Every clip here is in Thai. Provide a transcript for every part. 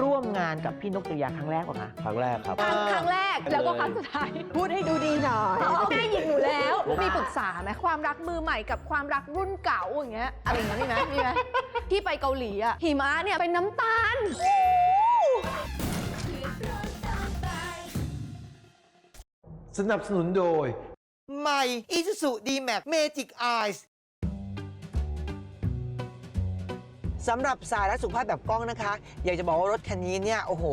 ร่วมงานกับพี่นกจริยาครั้งแรกป่ะคะครั้งแรกครับ ครั้งครั้งแรกแล้วก็ครั้งสุดท้ายพูดให้ดูดีหน่อยเขาไม่ได้ยินอยู่แล้ว มีปรึกษาไหมความรักมือใหม่กับความรักรุ่นเก่าอย่างเงี้ยอะไรอย่างเงี้ยมีไหมมีไหมที่ไปเกาหลีอะหิมะเนี่ยเป็นน้ำตาล สนับสนุนโดย ใหม่ Isuzu D-Max Magic Eyes สำหรับสายและสุขภาพแบบกล้องนะคะ อยากจะบอกว่ารถคันนี้เนี่ย โอ้โห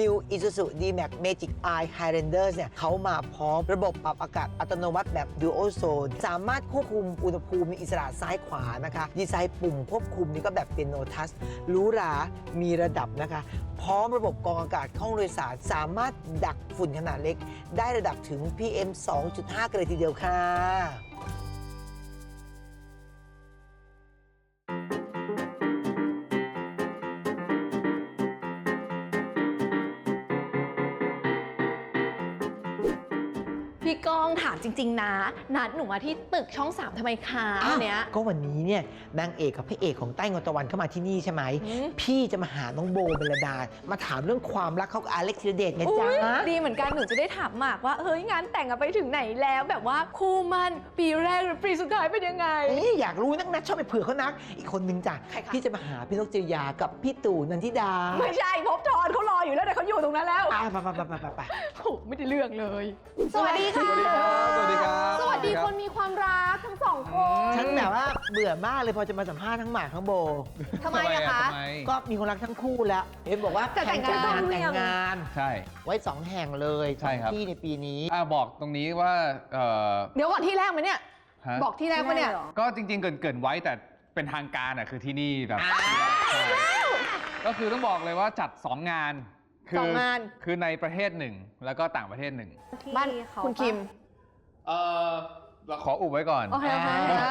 New Isuzu D-Max Magic Eye Highlander เนี่ยเขามาพร้อมระบบปรับอากาศอัตโนมัติแบบ Dual Zone สามารถควบคุมอุณหภูมิมีอิสระซ้ายขวานะคะ ดีไซน์ปุ่มควบคุมนี่ก็แบบเป็นโนทัสหรูหรา มีระดับนะคะ พร้อมระบบกรองอากาศห้องโดยสารสามารถดักฝุ่นขนาดเล็ก ได้ระดับถึง PM 2.5 กันเลยทีเดียวค่ะ จริง ๆ นะ นัดหนูมาที่ตึกช่องสามทำไมคะวันเนี้ย ก็วันนี้เนี่ยนางเอกกับพระเอกของใต้เงาตะวันเข้ามาที่นี่ใช่ไหม อืม พี่จะมาหาน้องโบเบลดา มาถามเรื่องความรักเขากับอเล็กธีรเดชไงจ๊ะ อุ๊ยดีเหมือนกันหนูจะได้ถามหมากว่าเฮ้ยงานแต่งอะไปถึงไหนแล้ว แบบว่าคู่มันปีแรกหรือปีสุดท้ายเป็นยังไง เอ๊ะอยากรู้นักนะชอบไปเผื่อเขานัก อีกคนนึงจ้ะใครคะ พี่จะมาหาพี่นกจริยากับพี่ตู่นันทิดาไม่ใช่พบทอนเขารออยู่แล้วแต่เขาอยู่ตรงนั้นแล้วอะไปไปไปไปไปไป โอ้ไม่ได้เรื่องเลย สวัสดีค่ะ แบบว่าเบื่อมากเลยพอจะมาสัมภาษณ์ทั้งหมากทั้งโบ ทำไมอะคะ ทำไมก็มีคนรักทั้งคู่แล้วเห็นบอกว่าแต่แต่งงานข่ต้องเรีแต่ยงงงาน ใช่ ไว้สองแห่งเลยใช่ครับสองที่ในปีนี้ อ่าบอกตรงนี้ว่าเอ่อเดี๋ยวก่อนที่แรกไหมเนี่ย ฮะบอกที่แรกปะเนี่ย ก็จริง ๆ เกรินเกรินไว้แต่เป็นทางการอะคือที่นี่แบบใช่ก็คือต้องบอกเลยว่าจัด 2 งานคืสองงาน คือในประเทศหนึ่งแล้วก็ต่างประเทศหนึ่งบ้านคุณคิม เออ เราขออุบไว้ก่อน โอเคโอเคอ่า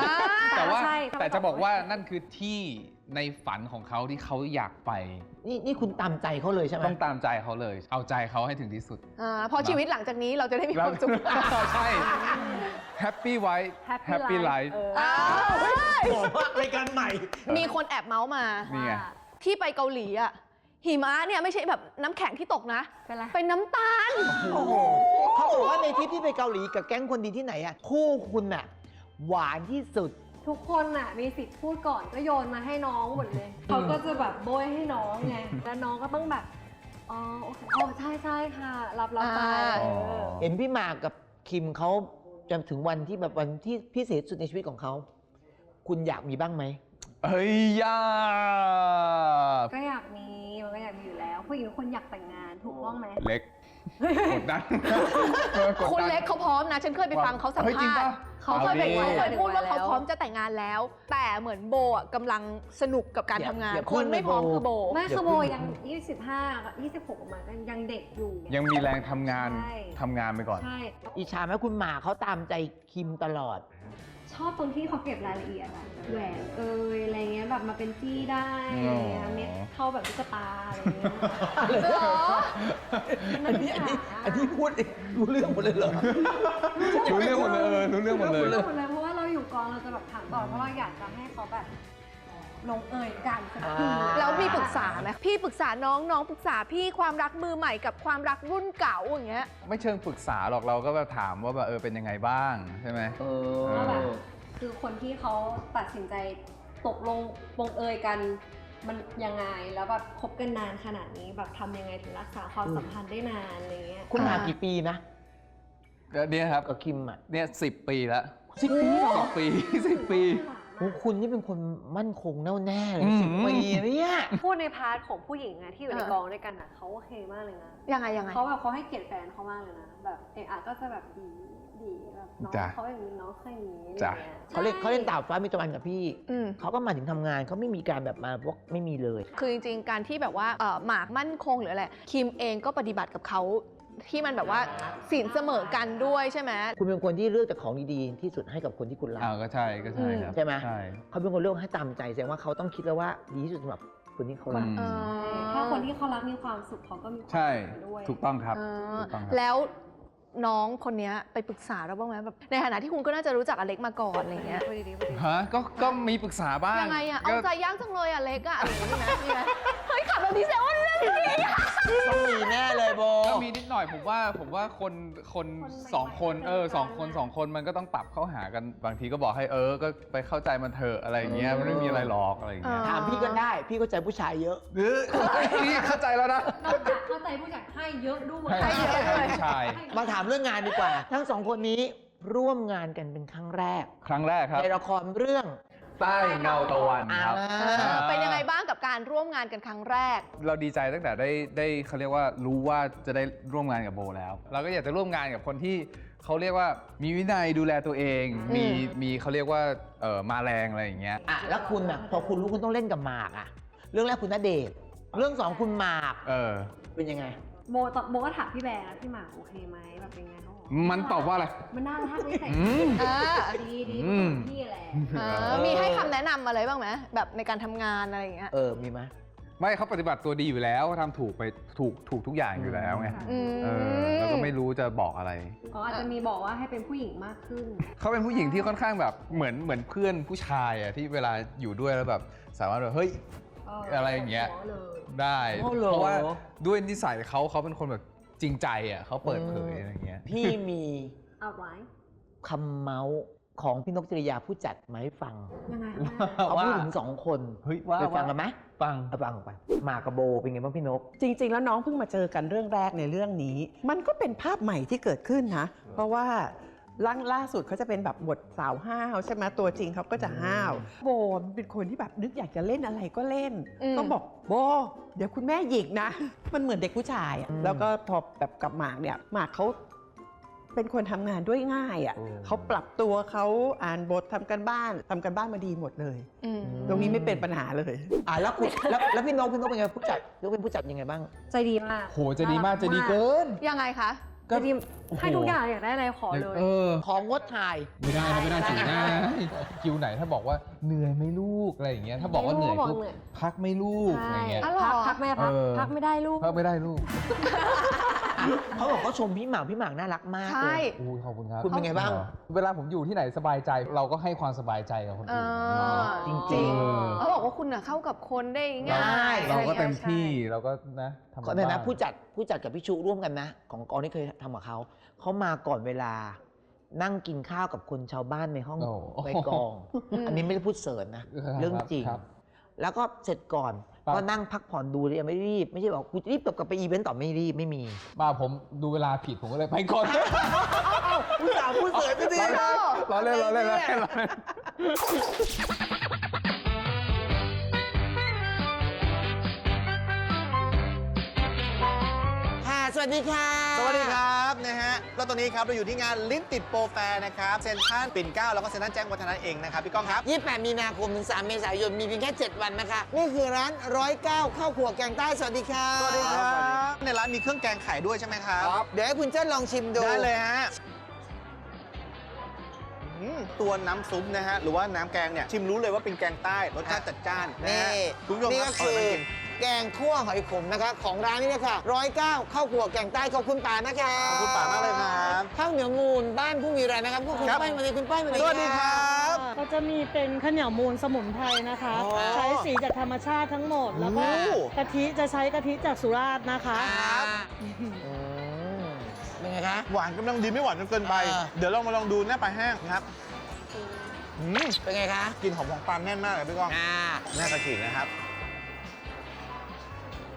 แต่ว่าใช่แต่จะบอกว่านั่นคือที่ในฝันของเขาที่เขาอยากไป นี่นี่คุณตามใจเขาเลยใช่ไหมต้องตามใจเขาเลย เอาใจเขาให้ถึงที่สุด อ่าพอชีวิตหลังจากนี้เราจะได้มีความสุข ใช่ Happy Wife Happy Life อ้าวบอกว่ารายการใหม่ มีคนแอบเมาส์มา นี่ไง ที่ไปเกาหลีอะ หิมะเนี่ยไม่ใช่แบบน้ำแข็งที่ตกนะเป็นน้ำตาล โอ้โหเขาบอกว่าในทริปที่ไปเกาหลีกับแก๊งคนดีที่ไหนอะคู่คุณอะหวานที่สุด ทุกคนน่ะมีสิทธิ์พูดก่อนก็โยนมาให้น้องหมดเลย เขาก็จะแบบโบยให้น้องไง แล้วน้องก็ต้องแบบ อ๋อโอเคอ๋อใช่ใช่ค่ะ รับรับไปอ่า เออเห็นพี่หมากกับคิมเขาจะถึงวันที่แบบวันที่พิเศษสุดในชีวิตของเขา คุณอยากมีบ้างไหม เฮ้ยยาก็อยากมี ผู้หญิงทุกคนอยากแต่งงานถูกต้องไหม เล็กกดดันกดดัน คุณเล็กเขาพร้อมนะ ฉันเคยไปฟังเขาสัมเฮ้ยจริงภาษปะ ณ์เขาเคยไปเอาดิเขาเคยพูดว่าเขาพร้อมจะแต่งงานแล้ว แต่เหมือนโบอะกำลังสนุกกับการอย่าทำงานอย่าคนไม่พร้อมพูดเลยคือโบแม่อย่าขโมยเพิ่งยัง 25 26ออกมาก็ยังเด็กอยู่ไยังมีแรงทำงานใช่ ทำงานไปก่อน ใช่ อิจฉาไหมคุณหมากเขาตามใจคิมตลอด ชอบตรงที่เขาเก็บรายละเอียดอะแหวนเอยอะไรเงี้ยแบบมาเป็นจี้ได้อ๋อเม็ดเท่าแบบลูกตาอะไรเงี้ยเหรอ อันนี้อันนี้อันนี้พูดรู้เรื่องหมดเลยเหรอ รู้เรื่องหมดเลยเออรู้เรื่องหมดเลย รู้หมดเลยเพราะว่าเราอยู่กองเราจะแบบถามต่อเพราะเราอยากจะให้เขาแบบ ลงเอยกันสักทีอ่า แล้วมีปรึกษาไหมพี่ปรึกษาน้องน้องปรึกษาพี่ความรักมือใหม่กับความรักรุ่นเก่าอย่างเงี้ย ไม่เชิงปรึกษาหรอกเราก็แบบถามว่าแบบเออเป็นยังไงบ้างใช่ไหม เอว่าแบบอ คือคนที่เขาตัดสินใจตกลงปรงเอยกันมันยังไงแล้วแบบคบกันนานขนาดนี้แบบทำยังไงถึงรักษาความสัมพันธ์ได้นานอะไรเงี้ย คุณหมากกี่ปีนะเนี่ยครับกับคิมอะเนี่ยสิบปีแล้วสิบปีเหรอ สิบปี สิบปีโอ้ คุณนี่เป็นคนมั่นคงแน่วแน่เลยอืมสิบปีเนี่ยพูดในพาร์ทของผู้หญิงอะที่อยู่ในเออกองด้วยกันอะเขาโอเคมากเลยนะยังไงยังไงเขาแบบเขาให้เกียรติแฟนเขามากเลยนะแบบเอออะก็จะแบบดีดีแบบน้องจ้ะเขาอย่างนี้น้องเคยอย่างนี้อะไรจ้ะเงี้ยเขาเล่นใช่เขาเล่นตาบฟ้ามีตะวันกับพี่อืมเขาก็มาถึงทำงานเขาไม่มีการแบบมาพวกไม่มีเลย คือจริงๆการที่แบบว่าเอ่อหมากมั่นคงหรืออะไรคิมเองก็ปฏิบัติกับเขา ที่มันแบบว่าสินเสมอกันด้วยใช่ไหม คุณเป็นคนที่เลือกแต่ของดีๆที่สุดให้กับคนที่คุณรักอ้าวก็ใช่ก็ใช่ครับใช่ไหม ใช่ เขาเป็นคนเลือกให้ตามใจแสดงว่าเขาต้องคิดแล้วว่าดีที่สุดสำหรับคนที่เขารัก อืมเออถ้าคนที่เขารักมีความสุขเขาก็มีความใช่ สุขด้วยถูกต้องครับเออถูกต้องครับ แล้วน้องคนเนี้ยไปปรึกษาเราบ้างไหมแบบในฐานะที่คุณก็น่าจะรู้จักอเล็กมาก่อนอะไรเงี้ยพูดดีๆพูดดีฮะก็ก็มีปรึกษาบ้างยังไงอะเอาก็ใจยากจังเลยอะเล็กอะอะไรอย่างเงี้ยมีไหมมีไหมเฮ้ยขับแบบนี้แซวว่าเรื่อง ต้องมีแน่เลยโบ ก็มีนิดหน่อยผมว่าผมว่าคนคนสองคนเออสองคนสองคนมันก็ต้องปรับเข้าหากันบางทีก็บอกให้เออก็ไปเข้าใจมันเถอะอะไรอย่างเงี้ยมันไม่มีอะไรหรอกอะไรอย่างเงี้ยอ่ถามพี่ก็ได้ พี่เข้าใจผู้ชายเยอะ หรือนี่เข้าใจแล้วนะนอกจากเข้าใจผู้จัดให้เยอะด้วยให้เยอะเลยใช่มาถามเรื่องงานดีกว่า ทั้งสองคนนี้ร่วมงานกันเป็นครั้งแรก ครั้งแรกครับ ในละครเรื่อง ใต้เงาตะวันครับอ่าเออเป็นยังไงบ้างกับการร่วมงานกันครั้งแรก เราดีใจตั้งแต่ได้ได้เขาเรียกว่ารู้ว่าจะได้ร่วมงานกับโบแล้ว เราก็อยากจะร่วมงานกับคนที่เขาเรียกว่ามีวินัยดูแลตัวเองอืมมีมีเขาเรียกว่าเออมาแรงอะไรอย่างเงี้ย อะแล้วคุณอะพอคุณรู้คุณต้องเล่นกับหมากอะ เรื่องแรกคุณณเดชน์เรื่องสองคุณหมากเออ เป็นยังไง โมตอบโมก็ถามพี่แบร์นะพี่หมากโอเคไหมแบบเป็นไงเขาบอก มันตอบว่าอะไร มันน่ารักไม่ใส่อืมเออ ดีดีอืมพี่แหละ เออมีให้คำแนะนำอะไรบ้างไหมแบบในการทำงานอะไรอย่างเงี้ยเออ มีไหม ไม่เขาปฏิบัติตัวดีอยู่แล้วเขาทำถูกไปถูกถูกทุกอย่างอยู่แล้วไงอืม เออเราก็ไม่รู้จะบอกอะไร อ๋ออาจจะมีบอกว่าให้เป็นผู้หญิงมากขึ้น เขาเป็นผู้หญิงที่ค่อนข้างแบบเหมือนเหมือนเพื่อนผู้ชายอะที่เวลาอยู่ด้วยแล้วแบบสามารถแบบเฮ้ย อะไรอย่างเงี้ยเลยได้อ๋อเหรอเพราะว่าด้วยนิสัยเขาเขาเป็นคนแบบ จริงใจอะเขาเปิดเผยอืมอะไรเงี้ย พี่มีเอาไว้คำเมาส์ของพี่นกจริยาผู้จัดมาให้ฟังยังไงเขาพูดถึงสองคนเฮ้ยว่าไปฟังกันไหมฟังเอาฟังไปหมากกับโบเป็นไงบ้างพี่นก จริง ๆ แล้วน้องเพิ่งมาเจอกันเรื่องแรกในเรื่องนี้ มันก็เป็นภาพใหม่ที่เกิดขึ้นนะ เพราะว่า ล่างล่าสุดเขาจะเป็นแบบบทสาวห้าวใช่ไหมตัวจริงเขาก็จะห้าวโบเป็นคนที่แบบนึกอยากจะเล่นอะไรก็เล่นอืมต้องบอกโบเดี๋ยวคุณแม่หยิกนะ มันเหมือนเด็กผู้ชายอะอืมแล้วก็พอแบบกับหมากเนี่ยหมากเขาเป็นคนทำงานด้วยง่ายอะโอ้เขาปรับตัวเขาอ่านบททำกันบ้านทำกันบ้านมาดีหมดเลยอืมตรงนี้ไม่เป็นปัญหาเลยอะแล้วคุณแล้วแล้วพี่นกพี่นกเป็นไงผู้จัดนกเป็นผู้จัดยังไงบ้าง ใจดีมากโหจะดีมากจะดีเกินยังไงคะ ใจดีโอ้โหให้ทุกอย่างอยากได้อะไรขอเลย เออ ของงดถ่าย ไม่ได้นะไม่ได้สีหน้าคิวไหนถ้าบอกว่าเหนื่อยไหม่ลูกอะไรอย่างเงี้ย ถ้าบอกว่าเหนื่อยบอกปุ๊บเหนื่อย พักไหม่ลูกอะไรเงี้ยอ๋อเหรอ พักพักแม่พักเออ พักไม่ได้ลูก พักไม่ได้ลูก เขาบอกเขาชมพี่หมากพี่หมากน่ารักมากใช่ เลยอุ้ยขอบคุณครับคุณเป็นไงบ้าง เวลาผมอยู่ที่ไหนสบายใจ เราก็ให้ความสบายใจกับคนเออื่นอจริงจริงเออเขาบอกว่าคุณน่ะเข้ากับคนได้เราง่ายเราก็อะไรเต็มงี้ยที่ใช่เราก็นะทำขอในนะบ้างผู้จัดผู้จัดกับพี่ชูร่วมกันนะ ของกองที่เคยทำกับเขาเขามาก่อนเวลา นั่งกินข้าวกับคนชาวบ้านในห้องโอ้ในกองอืมอันนี้ไม่ได้พูดเสริญนะครับเรื่องจริงครับแล้วก็เสร็จก่อนครับ ก็นั่งพักผ่อนดูเลยยังไม่รีบ ไม่ใช่บอกกูจะรีบกลับไปอีเวนต์ต่อไม่รีบไม่มีมาผมดูเวลาผิดผมก็เลยไปก่อนผู้สาวผู้เสริญก็ดีล้อเล่นล้อเล่นล้อเล่นล้อเล่นค่ะสวัสดีค่ะ สวัสดีครับนะฮะแล้วตอนนี้ครับเราอยู่ที่งานลิ้นติดโปรแฟร์นะครับเซ็นทรัลปิ่นเกล้าแล้วก็เซ็นทรัลแจ้งวัฒนะเองนะครับพี่ก้องครับ 28 มีนาคมถึง 3 เมษายน มีเพียงแค่ 7 วันนะคะ นี่คือร้านร้อยเก้าข้าวขัวแกงใต้ สวัสดีค่ะสวัสดีครับ ในร้านมีเครื่องแกงขายด้วยใช่ไหมครับเดี๋ยวให้คุณเจิ้นลองชิมดูได้เลยฮะอืมตัวน้ำซุปนะฮะหรือว่าน้ำแกงเนี่ยชิมรู้เลยว่าเป็นแกงใต้รสชาติจัดจ้านนะนี่ฮะคุณผู้ชมนี่ครัก็บคือเปิดมากิน แกงคั่วหอยขมนะคะ ของร้านนี้เลยค่ะร้อยเก้าข้าวขัวแกงใต้ขอบคุณป่านะคะขอบคุณป่ามากเลยครับข้าวเหนียวมูลบ้านผู้มีรายนะครับพวกคุณครับ ป้ายมาเลยคุณป้ายมาเลยสวัสดีครับ ก็จะมีเป็นข้าวเหนียวมูลสมุนไพรนะคะ อ๋อใช้สีจากธรรมชาติทั้งหมด แล้วก็โอ้ กะทิจะใช้กะทิจากสุราษฎร์นะคะ ครับอืมเป็นไงคะ หวานกำลังดีไม่หวานจนเกินไป อ่า เดี๋ยวเรามาลองดูหน้าปลาแห้งครับอืมเป็นไงคะกลิ่นหอมของปลาแน่นมากเลยพี่ก้องอ่า หน้ากระฉีกนะครับ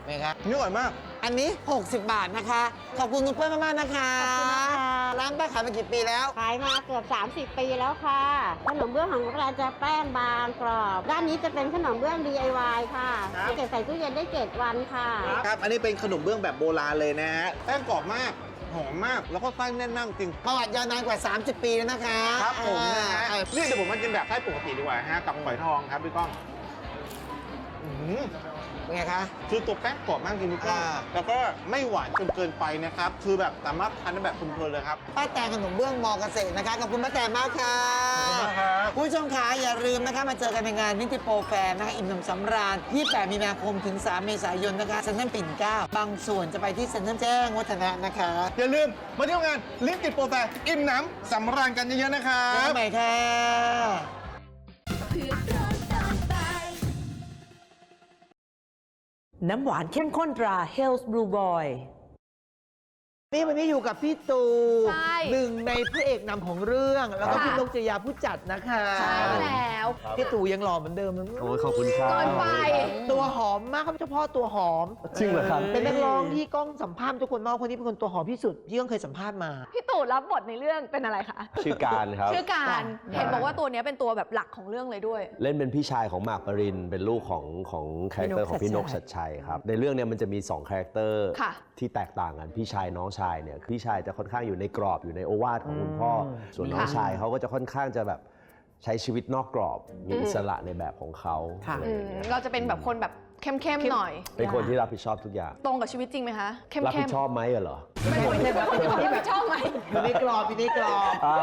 เป็นไงคะนี่อร่อยมาก อันนี้ 60 บาทนะคะ ขอบคุณคุณเปิ้ลมากๆนะคะ ขอบคุณนะคะ ร้านป้าขายมากี่ปีแล้ว ขายมาเกือบ 30 ปีแล้วค่ะ ขนมเบื้องของเราจะแป้งบางกรอบ ด้านนี้จะเป็นขนมเบื้อง DIY ค่ะครับ เก็บใส่ตู้เย็นได้ 7 วันค่ะ ครับ อันนี้เป็นขนมเบื้องแบบโบราณเลยนะฮะ แป้งกรอบมาก หอมมาก แล้วก็ไส้แน่นมากจริง ประวัติยาวนานกว่า 30 ปีแล้วนะคะครับผมนะฮะ อ่า นี่เดี๋ยวผมมากินแบบไส้ปกติดีกว่าฮะ กับหอยทองครับพี่ก้องอื้อหือ เป็นไงคะ คือตัวแป้งกรอบมากจริงพี่ก้องอ่า แล้วก็ไม่หวานจนเกินไปนะครับ คือแบบสามารถทานได้แบบเพลินๆเลยครับ ป้าแตงขนมเบื้องมอเกษตรนะคะ ขอบคุณป้าแตงมากค่ะขอบคุณมากครับ คุณผู้ชมคะอย่าลืมนะคะ มาเจอกันในงานนิติโปรแฟร์นะคะ อิ่มหนำสำราญ 28 มีนาคมถึง 3 เมษายนนะคะเซ็นทรัลปิ่นเกล้าบางส่วนจะไปที่เซ็นทรัลแจ้งวัฒนะนะคะอย่าลืมมาเที่ยวงานลิ้นติดโปรแฟร์อิ่มหน้ำสำราญกันเยอะๆนะครัแล้วบใหม่ค่ะ น้ำหวานเข้มข้นตรา Health Blue Boy นี่วันนี้อยู่กับพี่ตูใช่ หนึ่งในพระเอกนำของเรื่อง แล้วก็ค่ะพี่นกจริยาผู้จัดนะคะใช่แล้ว พี่ตูยังหล่อเหมือนเดิมนะโอ้ยขอบคุณครับ เกินไป ตัวหอมมากครับเฉพาะตัวหอม จริงเหรอครับ เป็นนักร้องที่กล้องสัมภาษณ์ทุกคนมากคนนี้เป็นคนตัวหอมที่สุดที่ก้องเคยสัมภาษณ์มา พี่ตู่รับบทในเรื่องเป็นอะไรคะชื่อการครับ ชื่อการค่ะเห็นบอกว่าตัวเนี้ยเป็นตัวแบบหลักของเรื่องเลยด้วย เล่นเป็นพี่ชายของหมากปริน เป็นลูกของของคาแรคเตอร์ของพี่นกชัดชัยครับ ในเรื่องเนี้ยมันจะมี2คาแรคเตอร์ค่ะ ที่แตกต่างกัน พี่ชายน้องชายเนี่ยพี่ชายจะค่อนข้างอยู่ในกรอบอยู่ในโอวาทของคุณพ่ออมส่วนน้องค่ะชายเขาก็จะค่อนข้างจะแบบใช้ชีวิตนอกกรอบมีอืมอิสระในแบบของเขาค่ะอะไรอือมย่างเงี้ยเราจะเป็นแบบคนแบบเข้มๆหน่อย เป็นคนที่รับผิดชอบทุกอย่าง ตรงกับชีวิตจริงไหมคะ เข้มๆรับผิดชอบไหมอะเหรอ เป็นคนที่แบบเป็นคนที่แบบชอบไหม อยู่ในกรอบอยู่ในกรอบ อ่า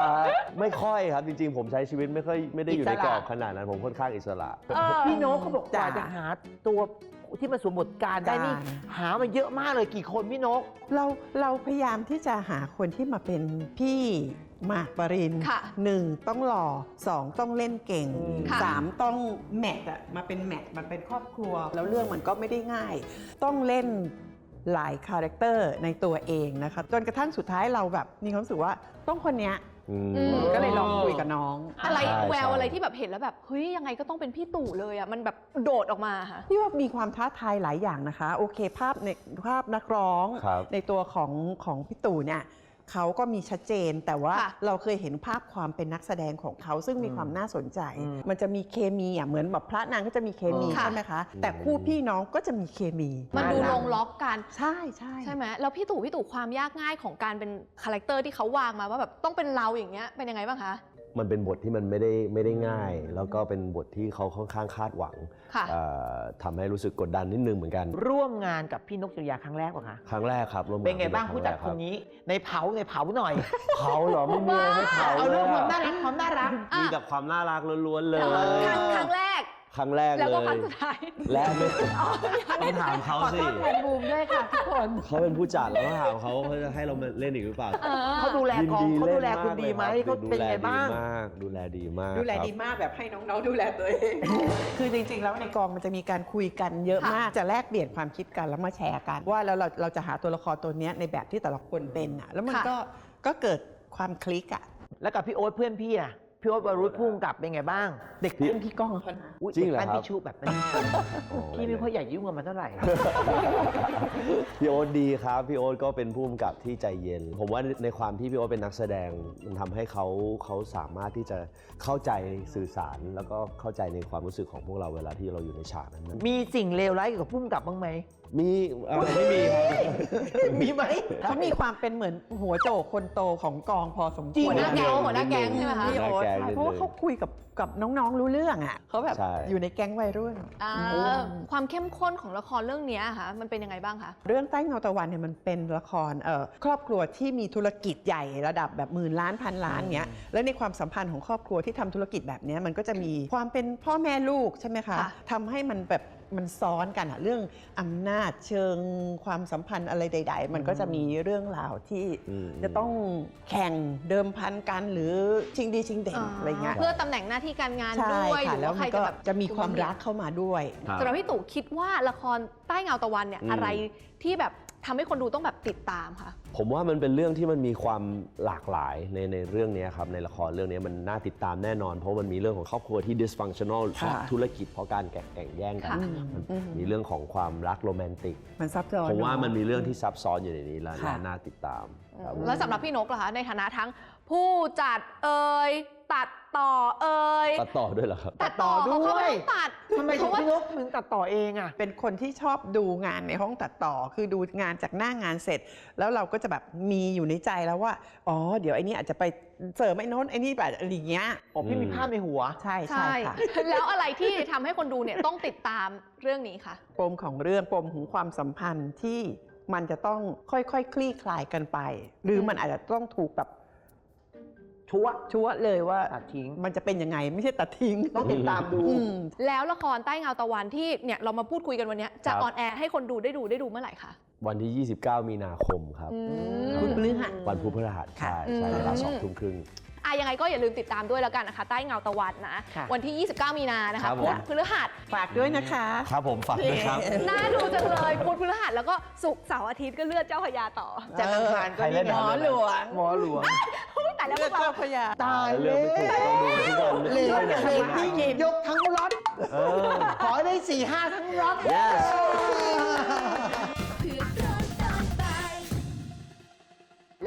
ไม่ค่อยครับจริงๆ ผมใช้ชีวิตไม่ค่อยไม่ได้อยู่ในอิสระกรอบขนาดนั้นผมค่อนข้างอิสระ เออ พี่โน้ตเขาบอกกว่าจ้ะจะหาตัว ที่มาสวมบทการได้นี่การ หามาเยอะมากเลยกี่คนพี่นก เราเราพยายามที่จะหาคนที่มาเป็นพี่หมากปรินค่ะหนึ่งต้องหล่อสองต้องเล่นเก่งค่ะ สามต้องแมทอะมาเป็นแมทมันเป็นครอบครัว แล้วเรื่องมันก็ไม่ได้ง่าย ต้องเล่นหลายคาแรคเตอร์ในตัวเองนะคะจนกระทั่งสุดท้ายเราแบบมีความรู้สึกว่าต้องคนเนี้ย อืม อืม ก็เลยลองคุยกับน้อง อะไรใช่แววใช่ อะไรที่แบบเห็นแล้วแบบเฮ้ยยังไงก็ต้องเป็นพี่ตู่เลยอะมันแบบโดดออกมาค่ะ พี่ว่ามีความท้าทายหลายอย่างนะคะ โอเคภาพในภาพนักร้อง ครับ ในตัวของของพี่ตู่เนี่ย เขาก็มีชัดเจน แต่ว่าค่ะเราเคยเห็นภาพความเป็นนักแสดงของเขาซึ่งมีความน่าสนใจ อืมมันจะมีเคมีอะเหมือนแบบพระนางก็จะมีเคมีค่ะ ใช่ไหมคะ แต่คู่พี่น้องก็จะมีเคมีมันดูาลรักงล็อกกัน ใช่ใช่ ใช่ไหมแล้วพี่ตู่พี่ตู่ความยากง่ายของการเป็นคาแรคเตอร์ที่เขาวางมาว่าแบบต้องเป็นเราอย่างเงี้ยเป็นยังไงบ้างคะ มันเป็นบทที่มันไม่ได้ไม่ได้ง่าย แล้วก็เป็นบทที่เขาค่อนข้างคาดหวังค่ะ เอ่อทำให้รู้สึกกดดันนิดนึงเหมือนกัน ร่วมงานกับพี่นกจริยาครั้งแรกป่ะคะ ครั้งแรกครับร่วมเป็นไงบ้างกับผู้จัดรั้คแรกนนี้ ในเผาในเผาหน่อย เขาเหรอไม่มีอะไรให้เผาเอาเลเรื่ยองความอะน่ารักความน่ารักอะมีแต่ความน่ารักล้วนๆเลย ครั้งครั้งแรก ครั้งแรกแล้วเลก็ยครั้งสุดท้ายและไม่ต้องถามเขาสิแทนบูมด้วยค่ะทุกคน เขาเป็นผู้จัดแล้วก็ถามเขาเขาจะให้เรามาเล่นอีกหรือเปล่าเออเขาดูแลกองเขาดูแลคุณดีไหมยินเขาดีเป็นเล่ไงนมากบ้าง ดูแลดีมากดูแลครับดีมากแบบให้น้องๆดูแลตัวเอง คือจริงๆ แล้วในกองมันจะมีการคุยกันเยอะมาก จะแลกเปลี่ยนความคิดกันแล้วมาแชร์กัน ว่าแล้วเราเราจะหาตัวละครตัวเนี้ยในแบบที่แต่ละคนเป็นอะแล้วมันค่ะ ก็ก็เกิดความคลิกอะ แล้วกับพี่โอ๊ตเพื่อนพี่อะ พี่โอ๊ตวรุษพุ่งกับเป็นไงบ้าง เด็กเป็นพี่ก้องเขานะอุ๊ยจริงเหรอด็กครับปั้นพี่ชูแบบนั้นพี่ไม่ค่อยอยากยุ่งกับมันเท่าไหร่ พี่โอ๊ตดีครับพี่โอ๊ตก็เป็นผู้กำกับที่ใจเย็น ผมว่าในความที่พี่โอ๊ตเป็นนักแสดงมันทำให้เขาเขาสามารถที่จะเข้าใจสื่อสาร แล้วก็เข้าใจในความรู้สึกของพวกเราเวลาที่เราอยู่ในฉากนั้นมีสิ่งเลวร้ายเกี่ยวกับพุ่มกับบ้างไหม มีอะไม่มีครับมีไหม เขามีความเป็นเหมือนหัวโจกคนโตของกองพอสมควรจริงหัวหน้าแก๊งหัวหน้าแก๊งใช่ไหมคะ พี่โอ๊ตหัวหน้าแก๊งใช่นิดนึงเพราะว่าเขาคุยกับกับน้องๆรู้เรื่องอะเขาแบบใช่ อยู่ในแก๊งวัยรุ่น อ่าความเข้มข้นของละครเรื่องเนี้ยค่ะ มันเป็นยังไงบ้างคะ เรื่องใต้เงาตะวันเนี่ยมันเป็นละครเอ่อครอบครัวที่มีธุรกิจใหญ่ระดับแบบหมื่นล้านพันล้านเงี้ยแล้วในความสัมพันธ์ของครอบครัวที่ทำธุรกิจแบบเนี้ยมันก็จะมีความเป็นพ่อแม่ลูกใช่ไหมคะค่ะ ทำให้มันแบบ มันซ้อนกันอะเรื่องอำนาจเชิงความสัมพันธ์อะไรใด ๆ มันก็จะมีเรื่องราวที่อืม จะต้องแข่งเดิมพันกันหรือชิงดีชิงเด่นอะไรเงี้ยเพื่อตำแหน่งหน้าที่การงานใช่ด้วยหค่ะรือแล้วว่าใครมันก็จะแบบจะมีความรักเข้ามาด้วย ครับ สำหรับพี่ตู่คิดว่าละครใต้เงาตะวันเนี่ยอืม อะไรที่แบบ ทำให้คนดูต้องแบบติดตามคะผมว่ามันเป็นเรื่องที่มันมีความหลากหลายในในเรื่องนี้ครับในละครเรื่องนี้มันน่าติดตามแน่นอน เพราะมันมีเรื่องของครอบครัวที่ dysfunctional เพราะค่ะธุรกิจเพราะการแข่งแข่งแย่งกันค่ะมันอืมมีเรื่องของความรักโรแมนติกมันซับซ้อนผมว่าเอะมันมีเรื่องที่ซับซ้อนอยู่ในนี้แล้วค่ะและน่าติดตามครับแล้วสำหรับพี่นกล่ะคะในฐานะทั้ง ผู้จัดเอ่ยตัดต่อเอ่ยตัดต่อด้วยเหรอครับ ตัดต่อด้วยเขาไม่ต้องตัด ทำไมเพถึงราะว่าพี่นกถึงตัดต่อเองอะ เป็นคนที่ชอบดูงานในห้องตัดต่อ คือดูงานจากหน้างานเสร็จ แล้วเราก็จะแบบมีอยู่ในใจแล้วว่า อ๋อ เดี๋ยวไอ้นี่อาจจะไปเสริมไอ้โน้นไอ้นี่แบบอะไรอย่างเงี้ยอ๋อพี่มีภาพในหัว ใช่ใช่ค่ะ แล้วอะไรที่ทำให้คนดูเนี่ยต้องติดตามเรื่องนี้ค่ะปมของเรื่องปมของความสัมพันธ์ที่มันจะต้องค่อยๆคคลี่คลายกันไป หรือมันอาจจะต้องถูกแบบ ชัวชัวเลยว่า ตัดทิ้ง มันจะเป็นยังไงไม่ใช่ตัดทิ้ง ต้องติดตามดู อืมแล้วละครใต้เงาตะวันที่เนี่ยเรามาพูดคุยกันวันเนี้ยจะครับ ออนแอร์ให้คนดูได้ดูได้ดูเมื่อไหร่คะวันที่ 29 มีนาคมครับ อืคุณมพฤหัส วันพุธพฤหัสค่ะ ใช่ใช่เวลาอืม สองทุ่มครึ่ง อะอะยังไงก็อย่าลืมติดตามด้วยแล้วกันนะคะ ใต้เงาตะวันนะ ค่ะ วันที่ 29 มีนานะครัคะบผม พุธพฤหัสฝากด้วยนะคะ ครับผมฝากด้วยครับ น่าดูจังเลยพุธพฤหัสแล้วก็ศุกร์เสาร์อาทิตย์ก็เลือดเจ้าพระยาต่อจันทร์อังคารก็นี่หมอหลวงหมอหลวงอุ๊ยแต่แล้วพวกเราพยา ตายเรื่องไม่ถูกต้องดูทุกวันเหลวไม่เหลได้วที่ยกทั้งรถเออ ขอให้ได้สี่ห้าทั้งรถ yes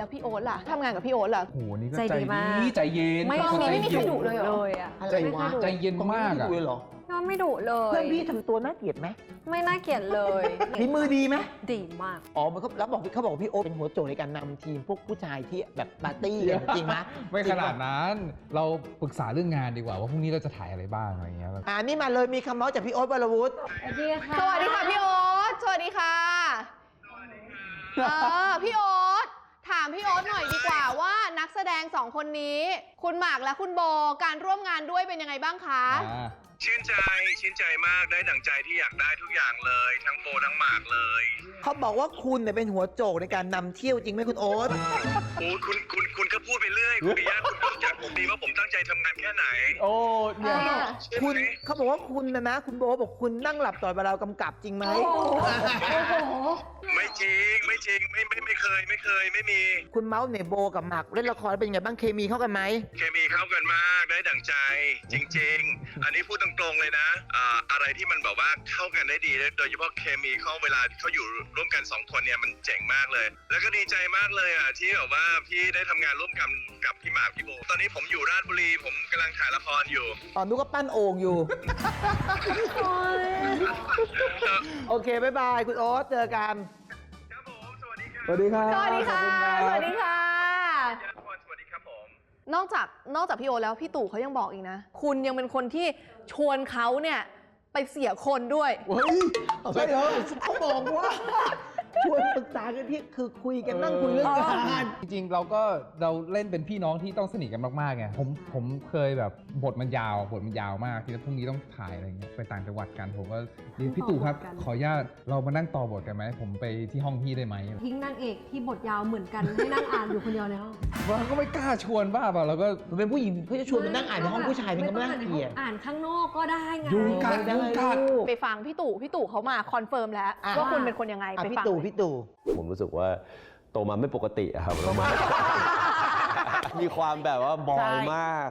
แล้วพี่โอ๊ตล่ะทำงานกับพี่โอ๊ตล่ะ โหนี่ก็ใจใจดีมาก ดีใจเย็นไม่เป็นคนกองนี้ไม่มีใครใจเย็นดุเลยเหรอเลยอะอะไรวะใจเย็นมากอะเลยเหรอ ก็ไม่ดุเลย เพื่อนพี่ทำตัวน่าเกลียดไหมไม่น่าเกลียดเลยฝีมือดีไหมดีมาก อ๋อมันก็แล้วบอกเขาบอกว่าพี่โอ๊ตเป็นหัวโจกในการนำทีมพวกผู้ชายที่แบบปาร์ตี้กันจริงไหมไม่ขนาดนั้น เราปรึกษาเรื่องงานดีกว่าว่าพรุ่งนี้เราจะถ่ายอะไรบ้างอะไรอย่างเงี้ยแบบอ่านี่มาเลยมีคำเมาส์จากพี่โอ๊ตวรวุฒิ สวัสดีค่ะสวัสดีค่ะพี่โอ๊ตสวัสดีค่ะเออพี่โอ๊ต ถามพี่โอ๊ตหน่อยดีกว่าว่านักแสดงสองคนนี้ คุณหมากและคุณโบการร่วมงานด้วยเป็นยังไงบ้างคะ อ่า ชื่นใจชื่นใจมากได้ดั่งใจที่อยากได้ทุกอย่างเลย ทั้งโบทั้งหมากเลยเขาบอกว่าคุณเนี่ยเป็นหัวโจกในการนำเที่ยวจริงไหมคุณโอ๊ตโอ้คุณคุณคุณก็พูดไปเรื่อยคุณปิยะคุณก็รู้จักผมดีว่าผมตั้งใจทำงานแค่ไหนโอ้เนี่ยใช่ไหมคุณเขาบอกว่าคุณนะนะ คุณโบบอกคุณนั่งหลับต่อยเวลากำกับจริงไหมไม่จริงไม่จริงไม่ไม่ไม่เคย ไม่เคยไม่มีคุณเมาส์เนี่ยโบกับหมากเล่นละครเป็นไงบ้างเคมีเข้ากันไหม เคมีเข้ากันมากได้ดั่งใจ จริง ๆ อันนี้พูดตรงๆเลยนะอ่าอะไรที่มันแบบว่าเข้ากันได้ดี โดยเฉพาะเคมีเข้าเวลาที่เขาอยู่ร่วมกันสองคนเนี่ยมันเจ๋งมากเลย แล้วก็ดีใจมากเลยอะที่แบบว่าพี่ได้ทำงานร่วมกันกับพี่หมากพี่โบ ตอนนี้ผมอยู่ราชบุรีผมกำลังถ่ายละครอยู่ อ๋อนุกก็ปั้นโอ่งอยู่ โอเคบ๊ายบาย คุณโอ๊ตเจอกันครับผมสวัสดีครับ สวัสดีครับสวัสดีค่ะสวัสดีค่ะ ยาพรสวัสดีครับผม นอกจากนอกจากพี่โอแล้วพี่ตู่เขายังบอกอีกนะ คุณยังเป็นคนที่ชวนเขาเนี่ยไปเสียคนด้วย เฮ้ยใช่เหรอเขาบอกว่า ชวนปรึกษากันที่คือคุยกันนั่งคุยเรื่องงาน จริงๆ เราก็เราเล่นเป็นพี่น้องที่ต้องสนิทกันมากๆไงผมผมเคยแบบบทมันยาวบทมันยาวมาก ที่พรุ่งนี้ต้องถ่ายอะไรเงี้ยไปต่างจังหวัดกันผมก็เรียนพี่ตู่ครับต่อบทกันขออนุญาตเรามานั่งต่อบทกันไหมผมไปที่ห้องพี่ได้ไหมทิ้งนางเอกที่บทยาวเหมือนกันให้นั่งอ่านอยู่คนเดียวในห้องเราก็ไม่กล้าชวนบ้าเปล่าเราก็มันเป็นผู้หญิงเขาจะชวนไปนั่งอ่านในห้องผู้ชายมันก็ไม่น่าเกลียดอ่านข้างนอกก็ได้ไงยุงกัดยุงกัดไปฟังพี่ตู่พี่ตู่เขามาคอนเฟิร์มแล้วอะว่าคุณเป็นคนยังไงอะไปพี่ฟังตู่เลยพี่ตู่ ผมรู้สึกว่าโตมาไม่ปกติอะครับ มีความแบบว่าบอยมาก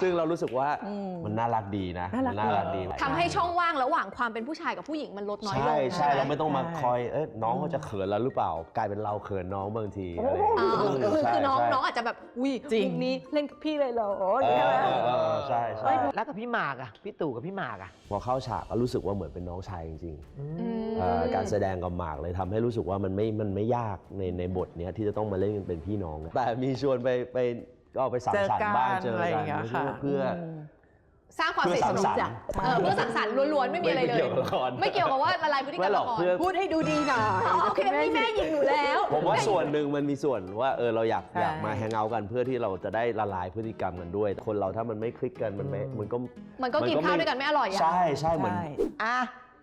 ซึ่งเรารู้สึกว่าอืมมันน่ารักดีนะน่ารักมัน่ารักดีทำให้ช่องว่างระหว่างความเป็นผู้ชายกับผู้หญิงมันลดน้อยลใช่งใช่ไหมเราไม่ต้องมาใช่คอยเอ้ยน้องเขาจะเขินแล้วหรือเปล่ากลายเป็นเราเขินน้องบางทีอะไรอย่างอ่าเงี้ยคือใช่คือน้องใช่น้องอาจจะแบบอุ้ยจริง มุกนี้เล่นกับพี่เลยเหรอเออใช่ไหม เออเออใช่ใช่เอ้ยแล้วกับพี่หมากอะพี่ตู่กับพี่หมากอะพอเข้าฉากก็รู้สึกว่าเหมือนเป็นน้องชายจริงอืม ๆเอ่อการแสดงกับหมากเลยทำให้รู้สึกว่ามันไม่มันไม่ยากในในบทเนี้ยที่จะต้องมาเล่นกันเป็นพี่น้องอะแต่มีชวนไปไป ก็ไปสังเจอสรรกัค์บ้างนเจออะไรอกัย่างเงี้ยนค่ะเพื่อมสร้างความสนิทสนมเพื่อสังสรรค์เออเพื่อสังสรรค์ล้วนๆไม่มีอะไรเลย ไม่เกี่ยวกับละครไม่เกี่ยวกับว่าละลายพฤติกรรไม่มหรอละกครเพื่อพูดให้ดูดีหน่อยอ๋อโอเคนี่แม่ยิงหนูแล้ว ผมว่าส่วนหนึ่งมันมีส่วนว่าเออเราอยากใช่อยากมาแฮงเอาท์กันเพื่อที่เราจะได้ละลายพฤติกรรมกันด้วย คนเราถ้ามันไม่คลิกกันมันไม่มันก็มันก็กินข้าวด้วยกันไม่อร่อยอะใช่ใช่เหมือนใช่อะ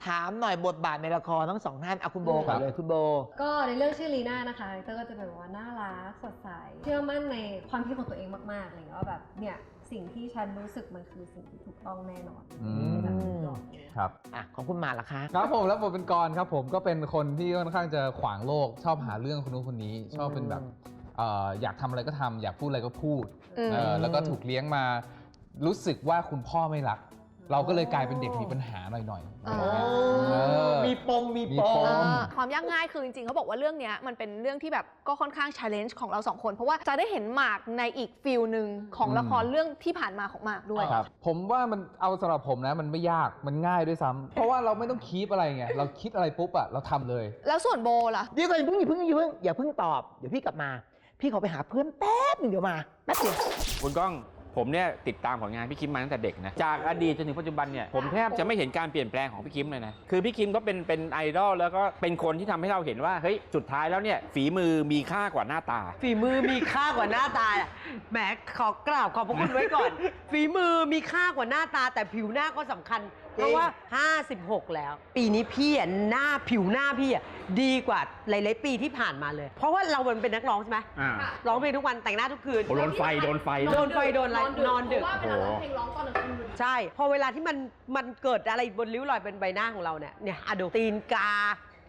ถามหน่อยบทบาทในละครทั้งสองท่านเอาคุณโบก่อนเลยคุณโบ ก็ในเรื่องชื่อลีน่านะคะเตอร์ก็จะเป็นแบบว่าน่ารักสดใสเชื่อมั่นในความคิดของตัวเองมากๆอะไรอย่างเลยว่าแบบเนี่ยสิ่งที่ฉันรู้สึกมันคือสิ่งที่ถูกต้องแน่นอนอืมจากที่บอกครับ อะของคุณหมากล่ะคะ ครับผมแล้วผมเป็นกรครับผมก็เป็นคนที่ค่อนข้างจะขวางโลก ชอบหาเรื่องคนนู้นคนนี้ ชอบเป็นแบบเอ่ออยากทำอะไรก็ทำอยากพูดอะไรก็พูดอืม เออแล้วก็ถูกเลี้ยงมา รู้สึกว่าคุณพ่อไม่รัก เราก็เลยกลายเป็นเด็กมีปัญหาหน่อยๆอะไรเงี้ยเออ มีปมมีมีปปมมอ่าความยากง่ายคือจริงๆเขาบอกว่าเรื่องเนี้ยมันเป็นเรื่องที่แบบก็ค่อนข้าง challenge ของเราสองคน เพราะว่าจะได้เห็นหมากในอีกฟิลหนึ่งของอืม ละครเรื่องที่ผ่านมาของหมากด้วย ครับผมว่ามันเอาสำหรับผมนะ มันไม่ยากมันง่ายด้วยซ้ำเพราะว่าเราไม่ต้องคีปอะไรไงเราคิดอะไรปุ๊บอะเราทำเลย แล้วส่วนโบล่ะ เดี๋ยวก่อนอย่าเพิ่งอย่าเพิ่งอย่าเพิ่งอย่าเพิ่งตอบ เดี๋ยวพี่กลับมา พี่ขอไปหาเพื่อนแป๊บหนึงเดี๋ยวมาแป๊บเดียวคุณก้อง ผมเนี่ยติดตามผลงานพี่คิมมาตั้งแต่เด็กนะจากอดีตจนถึงปัจจุบันเนี่ยผมแทบจะไม่เห็นการเปลี่ยนแปลงของพี่คิมเลยนะคือพี่คิมก็เป็นเป็นไอดอลแล้วก็เป็นคนที่ทำให้เราเห็นว่าเฮ้ยสุดท้ายแล้วเนี่ยฝีมือมีค่ากว่าหน้าตา ฝีมือมีค่ากว่าหน้าตาอะแหมขอกราบขอบพระคุณไว้ก่อน ฝีมือมีค่ากว่าหน้าตา แต่ผิวหน้าก็สำคัญ เพราะว่า 56 แล้ว ปีนี้พี่อะหน้าผิวหน้าพี่อะดีกว่าหลายๆปีที่ผ่านมาเลย เพราะว่าเราเป็นนักร้องใช่ไหมอ่า ร้องเพลงทุกวันแต่งหน้าทุกคืน โอ้โดนไฟโดนไฟ โดนไฟโดนอะไรนอนดึก เพราะว่าเวลาร้องเพลงร้องตอนกลางคืน ใช่ พอเวลาที่มันมันเกิดอะไรบนริ้วรอยเป็นใบหน้าของเราเนี่ยเนี่ยอะดูตีนกา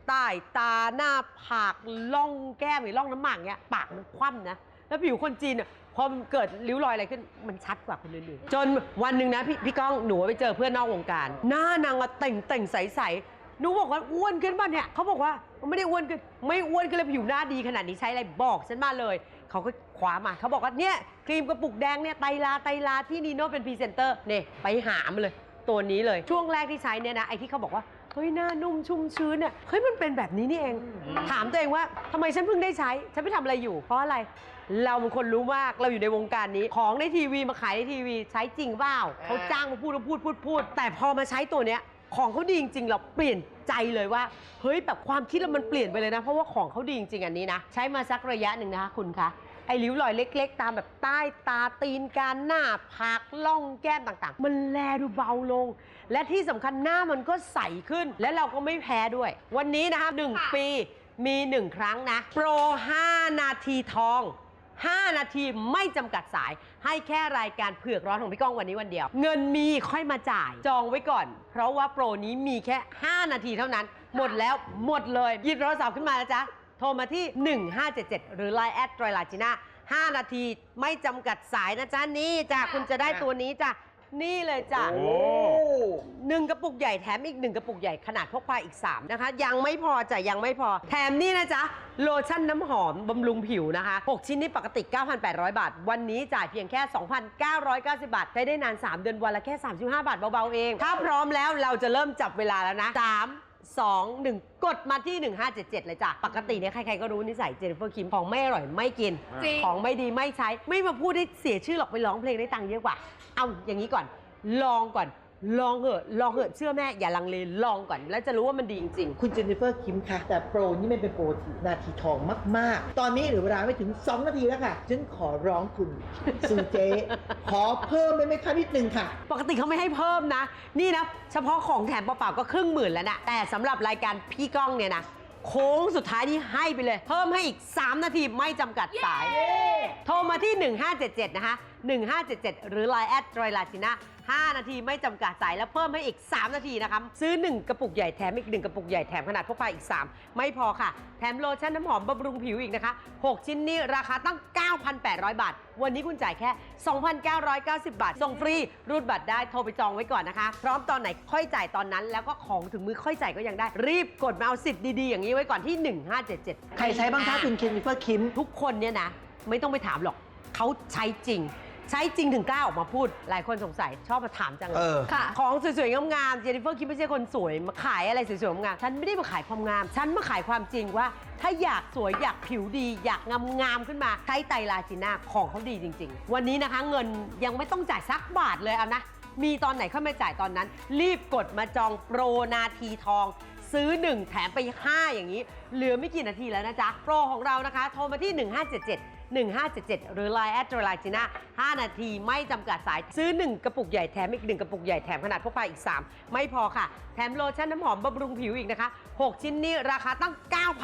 ใต้ตาหน้าผากล่องแก้มหรือล่องน้ำหมากเนี่ยปากมันคว่ำนะ แล้วผิวคนจีนเนี่ย พอเกิดริ้วรอยอะไรขึ้นมันชัดกว่าคนอื่นๆจนวันหนึ่งนะพี่พี่ก้องหนูไปเจอเพื่อนนอกวงการ หน้านางอะเต่งเต่งใสๆหนูบอกว่าอ้วนขึ้นป่ะเนี่ยเขาบอกว่าไม่ได้อ้วนขึ้นไม่อ้วนขึ้นเลยผิวหน้าดีขนาดนี้ใช้อะไรบอกฉันมาเลยเขาก็คว้ามาเขาบอกว่าเนี่ยครีมกระปุกแดงเนี่ยไตรลาไตรลาที่นีโน่เป็นพรีเซนเตอร์เนี่ยไปหามาเลย ตัวนี้เลยช่วงแรกที่ใช้เนี่ยนะไอที่เขาบอกว่าเฮ้ยหน้านุ่มชุ่มชื้นเนี่ยเฮ้ยมันเป็นแบบนี้นี่เอง ถามตัวเองว่าทำไมฉันเพิ่งได้ใช้ ฉันไปทำอะไรอยู่ เพราะอะไร เราเป็นคนรู้มากเราอยู่ในวงการนี้ ของในทีวีมาขายในทีวีใช้จริงเปล่าเขาจ้างมาพูดแล้วพูดพูดพูด แต่พอมาใช้ตัวเนี้ยของเขาดีจริงๆเราเปลี่ยนใจเลยว่า เฮ้ยแบบความคิดเรามันเปลี่ยนไปเลยนะ เพราะว่าของเขาดีจริงๆอันนี้นะ ใช้มาสักระยะหนึ่งนะคะคุณคะไอ้ริ้วรอยเล็ก ๆ ตามแบบใต้ตาตีนกาหน้าผากล่องแก้มต่างๆ มันแลดูเบาลง และที่สำคัญหน้ามันก็ใสขึ้น และเราก็ไม่แพ้ด้วย วันนี้นะคะ1ปีมี1ครั้งนะ โปร 5 นาทีทอง 5 นาทีไม่จำกัดสาย ให้แค่รายการเผือกร้อนของพี่ก้องวันนี้วันเดียว เงินมีค่อยมาจ่าย จองไว้ก่อน เพราะว่าโปรนี้มีแค่ 5 นาทีเท่านั้น หมดแล้วหมดเลยหยิบโทรศัพท์ขึ้นมานะจ๊ะ โทรมาที่ 1577 หรือ Line แอดไตรลาจีน่า5นาทีไม่จำกัดสายนะจ๊ะนี่จ้ะคุณจะได้ตัวนี้จ้ะ นี่เลยจ้ะโอ้ หนึ่งกระปุกใหญ่แถมอีกหนึ่งกระปุกใหญ่ขนาดพกพาอีก 3 นะคะ ยังไม่พอจ้ะยังไม่พอ แถมนี่นะจ๊ะโลชั่นน้ำหอมบำรุงผิวนะคะ 6 ชิ้นนี้ปกติ 9,800 บาท วันนี้จ่ายเพียงแค่ 2,990 บาท ใช้ได้นาน 3 เดือนวันละแค่ 35 บาทเบาๆเอง ถ้าพร้อมแล้วเราจะเริ่มจับเวลาแล้วนะ 3 2 1 กดมาที่ 1577 เลยจ้ะ ปกติเนี่ยใครๆก็รู้นิสัยเจนนิเฟอร์คิมของไม่อร่อยไม่กิน จริง ของไม่ดีไม่ใช้ ไม่มาพูดให้เสียชื่อหรอกไปร้องเพลงได้ตังค์เยอะกว่า เอาอย่างนี้ก่อน ลองก่อน ลองเหอะ ลองเหอะเชื่อแม่อย่าลังเลลองก่อน แล้วจะรู้ว่ามันดีจริง คุณเจนนิเฟอร์คิมค่ะ แต่โปรนี่มันเป็นโปรนาทีทองมาก ๆ ตอนนี้เหลือเวลาไม่ถึง 2 นาทีแล้วค่ะ ฉันขอร้องคุณซูเจ ขอเพิ่มได้ไหมคะนิดนึงค่ะ ปกติเขาไม่ให้เพิ่มนะ นี่นะ เฉพาะของแถมเปล่าๆก็ครึ่งหมื่นแล้วนะแต่สำหรับรายการพี่ก้องเนี่ยนะ โค้งสุดท้ายนี่ให้ไปเลย เพิ่มให้อีก 3 นาทีไม่จำกัดสาย โทรมาที่ 1577 นะคะ 1577 หรือ Line แอดไตรลาจิน่า 5 นาทีไม่จำกัดสายแล้วเพิ่มให้อีก 3 นาทีนะคะ ซื้อ 1 กระปุกใหญ่แถมอีก 1 กระปุกใหญ่แถมขนาดพกพาอีก 3 ไม่พอค่ะ แถมโลชั่นน้ำหอมบำรุงผิวอีกนะคะ 6 ชิ้นนี้ราคาตั้ง 9,800 บาท วันนี้คุณจ่ายแค่ 2,990 บาท ส่งฟรี รูดบัตรได้โทรไปจองไว้ก่อนนะคะ พร้อมตอนไหนค่อยจ่ายตอนนั้น แล้วก็ของถึงมือค่อยจ่ายก็ยังได้ รีบกดมาเอาสิทธิ์ดีๆอย่างนี้ไว้ก่อนที่ 1577 ใครใช้บ้างคะคุณเจนนิเฟอร์คิม ทุกคนเนี่ยนะ ไม่ต้องไปถามหรอกเขาใช้จริง ใช้จริงถึงกล้าออกมาพูด หลายคนสงสัยชอบมาถามจังเลเอยอ ค่ะ ของสวยๆงามๆเจนนิเฟอร์คิมไม่ใช่คนสวยมาขายอะไรสวยๆงามๆฉันไม่ได้มาขายความงาม ฉันมาขายความจริงว่า ถ้าอยากสวยอยากผิวดี อยากงามๆขึ้นมาใช้ไตรลาจิน่าของเขาดีจริง ๆ วันนี้นะคะเงินยังไม่ต้องจ่ายสักบาทเลยเอานะ มีตอนไหนเข้ามาจ่ายตอนนั้น รีบกดมาจองโปรนาทีทอง ซื้อ 1 แถมไป 5 อย่างนี้ เหลือไม่กี่นาทีแล้วนะจ๊ะ โปรของเรานะคะ โทรมาที่ 1577 1577 หรือ Line แอดไลจิน่า5นาทีไม่จำกัดสายซื้อ 1 กระปุกใหญ่แถมอีก 1 กระปุกใหญ่แถมขนาดพกพาอีก 3 ไม่พอค่ะ แถมโลชั่นน้ำหอมบำรุงผิวอีกนะคะ 6 ชิ้นนี้ราคาตั้ง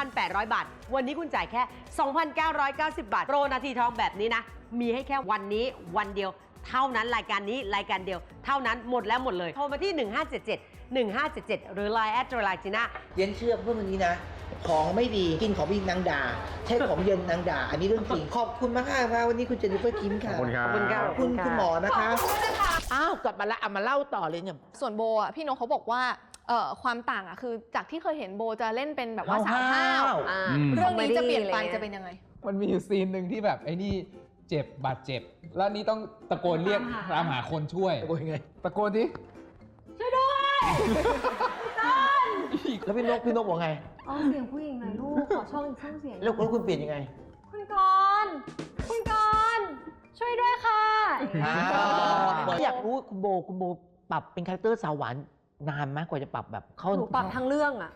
9,800 บาท วันนี้คุณจ่ายแค่ 2,990 บาท โปรนาทีทองแบบนี้นะ มีให้แค่วันนี้วันเดียวเท่านั้นรายการนี้รายการเดียว เท่านั้นหมดแล้วหมดเลย โทรมาที่ 1577 1577 หรือ Line แอดไลจิน่าเย็นเชื่อเพื่อนวันนี้นะ ของไม่ดีกินของไม่ดีนางด่าใช้ของเย็นนางด่า อันนี้เรื่องจริง ขอบคุณมากค่ะวันนี้คุณเจนนิเฟอร์คิมค่ะขอบคุณครับ ขอบคุณครับขอบคุณคุณหมอนะคะอ้าวกลับมาแล้วเอามาเล่าต่อเลยเนี่ย ส่วนโบอะพี่นกเขาบอกว่าเอ่อความต่างอะคือจากที่เคยเห็นโบจะเล่นเป็นแบบว่าสาวห้าว อ่าอืม เรื่องนี้จะเปลี่ยนไปคอมเมดี้จะเป็นยังไง มันมีอยู่ซีนหนึ่งที่แบบไอ้นี่เจ็บบาดเจ็บ แล้วนี่ต้องตะโกนเรียกตามหาคนช่วย โอ้ยไง ตะโกนดิแล้วพี่นกพี่นกบอกไง เอาเสียงผู้หญิงหน่อยลูก ขอช่องอีกช่องเสียงแล้วแล้วคุณเปลี่ยนยังไง คุณกรณ์คุณกรณ์ช่วยด้วยค่ะอยากรู้คุณโบคุณโบปรับเป็นคาแรคเตอร์สาวหวานนานไหมกว่าจะปรับแบบเข้าหนูปรับทั้งเรื่องอะ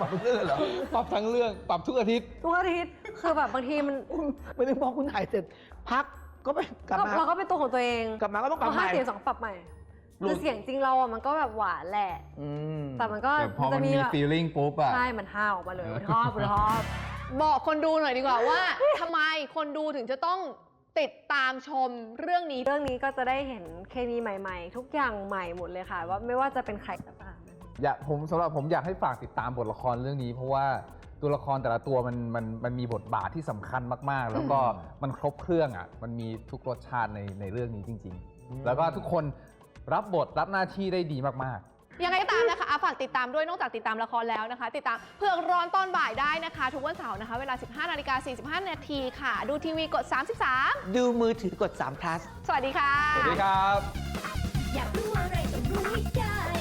ปรับทุกเรื่องเหรอปรับทั้งเรื่องปรับทุกอาทิตย์ ทุกอาทิตย์คือแบบบางทีมันไม่ได้พอคุณถ่ายเสร็จ พักก็ไปกลับก็มาเราก็เป็นตัวของตัวเองกลับมาก็ต้องปรับเอาใหห้าม่ เสียงสองปรับใหม่ คือเสียงจริงเราอะมันก็แบบหวานแหละ อืมแต่มันก็แต่พอมันมีแบบ feeling ปุ๊บอะใช่ มันห้าวออกมาเลยชอบชอบบอกคนดูหน่อยดีกว่าว่าทำไมคนดูถึงจะต้องติดตามชมเรื่องนี้ เรื่องนี้ก็จะได้เห็นเคมีใหม่ ๆ ทุกอย่างใหม่หมดเลยค่ะ ว่าไม่ว่าจะเป็นใครก็ตามอยากผมสำหรับผมอยากให้ฝากติดตามบทละครเรื่องนี้ เพราะว่าตัวละครแต่ละตัวมันมันมันมีบทบาทที่สำคัญมากๆ แล้วก็มันครบเครื่องอะมันมีทุกรสชาติในในเรื่องนี้จริง ๆ แล้วก็ทุกคน รับบทรับหน้าที่ได้ดีมาก ๆ ยังไงก็ตามนะคะอะฝากติดตามด้วยนอกจากติดตามละครแล้วนะคะ ติดตามเผือกร้อนตอนบ่ายได้นะคะ ทุกวันเสาร์นะคะ เวลา 15นาฬิกา45นาทีค่ะ ดูทีวีกด 33 ดูมือถือกด3 plus สวัสดีค่ะ สวัสดีครับ อยากรู้อะไรต้องรู้ให้ได้